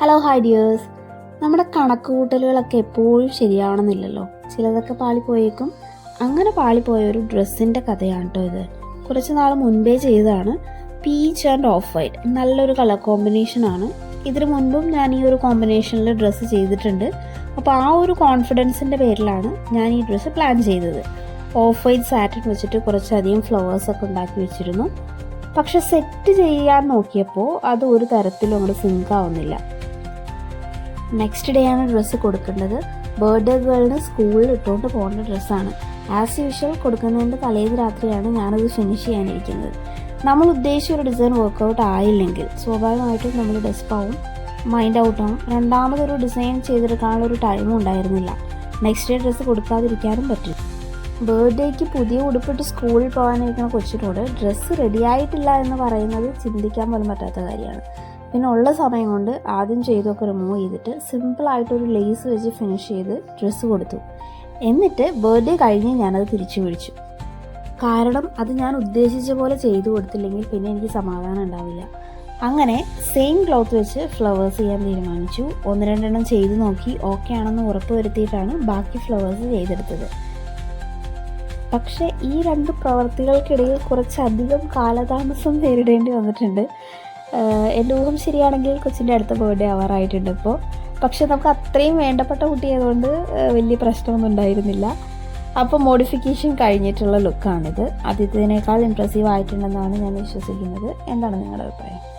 Hello hi dears നമ്മുടെ കണക്കുകൂട്ടലുകളൊക്കെ എപ്പോഴും ശരിയാവണമെന്നില്ലല്ലോ. ചിലതൊക്കെ പാളിപ്പോയേക്കും. അങ്ങനെ പാളിപ്പോയ ഒരു ഡ്രസ്സിന്റെ കഥയാണ് കേട്ടോ ഇത്. കുറച്ച് നാൾ മുൻപേ ചെയ്തതാണ് പീച്ച് ആൻഡ് ഓഫ് വൈറ്റ്. നല്ലൊരു കളർ കോമ്പിനേഷനാണ് ഇതിനു മുൻപും ഞാൻ ഈ ഒരു കോമ്പിനേഷനിൽ ഡ്രസ്സ് ചെയ്തിട്ടുണ്ട്. അപ്പോൾ ആ ഒരു കോൺഫിഡൻസിന്റെ പേരിലാണ് ഞാൻ ഈ ഡ്രസ്സ് പ്ലാൻ ചെയ്തത്. ഓഫ് വൈറ്റ് സാറ്റിൻ വെച്ചിട്ട് കുറച്ചധികം ഫ്ലവേഴ്സൊക്കെ ഉണ്ടാക്കി വെച്ചിരുന്നു. പക്ഷെ സെറ്റ് ചെയ്യാൻ നോക്കിയപ്പോൾ അത് ഒരു തരത്തിലും അങ്ങോട്ട് സിങ്ക് ആവുന്നില്ല. നെക്സ്റ്റ് ഡേ ആണ് ഡ്രസ്സ് കൊടുക്കേണ്ടത്. ബർത്ത്ഡേ ഗേളിന് സ്കൂളിൽ ഇട്ടുകൊണ്ട് പോകേണ്ട ഡ്രസ്സാണ് ആസ് യൂഷ്വൽ കൊടുക്കുന്നതിന്റെ തലേന്ന് രാത്രിയാണ് ഞാനത് ഫിനിഷ് ചെയ്യാനിരിക്കുന്നത്. നമ്മൾ ഉദ്ദേശിച്ച ഒരു ഡിസൈൻ വർക്കൗട്ട് ആയില്ലെങ്കിൽ സ്വാഭാവികമായിട്ടും നമ്മൾ ഡെസ്പ് ആവും മൈൻഡ് ഔട്ട് ആവും. രണ്ടാമതൊരു ഡിസൈൻ ചെയ്തെടുക്കാനുള്ള ഒരു ടൈമും ഉണ്ടായിരുന്നില്ല. നെക്സ്റ്റ് ഡേ ഡ്രസ്സ് കൊടുക്കാതിരിക്കാനും പറ്റും ബർത്ത്ഡേക്ക് പുതിയ ഉടുപ്പിട്ട് സ്കൂളിൽ പോകാനിരിക്കുന്ന കൊച്ചിനോട് ഡ്രസ്സ് റെഡിയായിട്ടില്ല എന്ന് പറയുന്നത് ചിന്തിക്കാൻ പോലും പറ്റാത്ത കാര്യമാണ്. പിന്നെ ഉള്ള സമയം കൊണ്ട് ആദ്യം ചെയ്തൊക്കെ റിമൂവ് ചെയ്തിട്ട് സിമ്പിളായിട്ടൊരു ലേസ് വെച്ച് ഫിനിഷ് ചെയ്ത് ഡ്രസ്സ് കൊടുത്തു. എന്നിട്ട് ബർത്ത്ഡേ കഴിഞ്ഞ് ഞാനത് തിരിച്ചു പിടിച്ചു കാരണം അത് ഞാൻ ഉദ്ദേശിച്ച പോലെ ചെയ്തു കൊടുത്തില്ലെങ്കിൽ പിന്നെ എനിക്ക് സമാധാനം ഉണ്ടാവില്ല. അങ്ങനെ സെയിം ക്ലോത്ത് വെച്ച് ഫ്ലവേഴ്സ് ചെയ്യാൻ തീരുമാനിച്ചു. ഒന്ന് രണ്ടെണ്ണം ചെയ്തു നോക്കി ഓക്കെ ആണെന്ന് ഉറപ്പ് വരുത്തിയിട്ടാണ് ബാക്കി ഫ്ലവേഴ്സ് ചെയ്തെടുത്തത്. പക്ഷേ ഈ രണ്ട് പ്രവർത്തികൾക്കിടയിൽ കുറച്ചധികം കാലതാമസം നേരിടേണ്ടി വന്നിട്ടുണ്ട്. എന്റെ ഊഹം ശരിയാണെങ്കിൽ കൊച്ചിന്റെ അടുത്ത ബർത്ത്ഡേ ആവാറായിട്ടുണ്ട് ഇപ്പോൾ. പക്ഷെ നമുക്ക് അത്രയും വേണ്ടപ്പെട്ട കുട്ടിയായതുകൊണ്ട് വലിയ പ്രശ്നമൊന്നും ഉണ്ടായിരുന്നില്ല. അപ്പോൾ മോഡിഫിക്കേഷൻ കഴിഞ്ഞിട്ടുള്ള ലുക്കാണിത് ആദ്യത്തേതിനേക്കാൾ ഇമ്പ്രസീവ് ആയിട്ടുണ്ടെന്നാണ് ഞാൻ വിശ്വസിക്കുന്നത്. എന്താണ് നിങ്ങളുടെ അഭിപ്രായം?